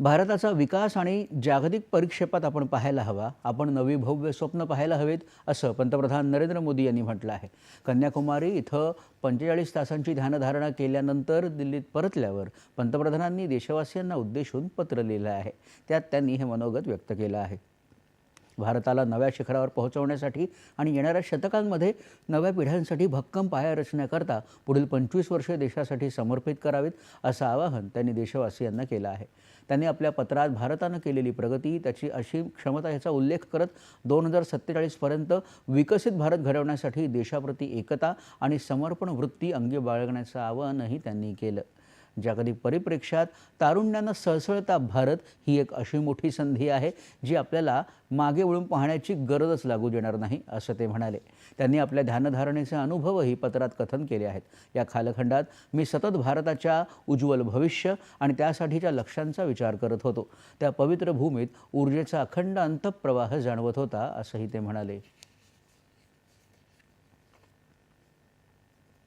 भारताचा विकास आणि जागतिक परिक्षेपात आपण पाहायला हवा. आपण नवी भव्य स्वप्न पाहायला हवेत असं पंतप्रधान नरेंद्र मोदी यांनी म्हटलं आहे. कन्याकुमारी इथं पंचेचाळीस तासांची ध्यानधारणा केल्यानंतर दिल्लीत परतल्यावर पंतप्रधानांनी देशवासियांना उद्देशून पत्र लिहिलं आहे. त्यात त्यांनी हे मनोगत व्यक्त केलं आहे. भारताला नव्या शिखरावर पोहोचवण्यासाठी आणि येणाऱ्या शतकांमध्ये नव्या पिढ्यांसाठी भक्कम पाया रचण्याकरता पुढील पंचवीस वर्षे देशासाठी समर्पित करावीत असं आवाहन त्यांनी देशवासियांना केलं आहे. त्यांनी आपल्या पत्रात भारतानं केलेली प्रगती त्याची अशी क्षमता याचा उल्लेख करत दोन हजार सत्तेचाळीसपर्यंत विकसित भारत घडवण्यासाठी देशाप्रती एकता आणि समर्पण वृत्ती अंगी बाळगण्याचं आवाहनही त्यांनी केलं. जागतिक परिप्रेक्ष्यात तारुण्यानं सळसळता भारत ही एक अशी मोठी संधी आहे जी आपल्याला मागे वळून पाहण्याची गरजच लागू देणार नाही असं ते म्हणाले. त्यांनी आपल्या ध्यानधारणेचे अनुभवही पत्रात कथन केले आहेत. या कालखंडात मी सतत भारताच्या उज्ज्वल भविष्य आणि त्यासाठीच्या लक्ष्यांचा विचार करत होतो. त्या पवित्र भूमीत ऊर्जेचा अखंड अंतप्रवाह जाणवत होता असंही ते म्हणाले.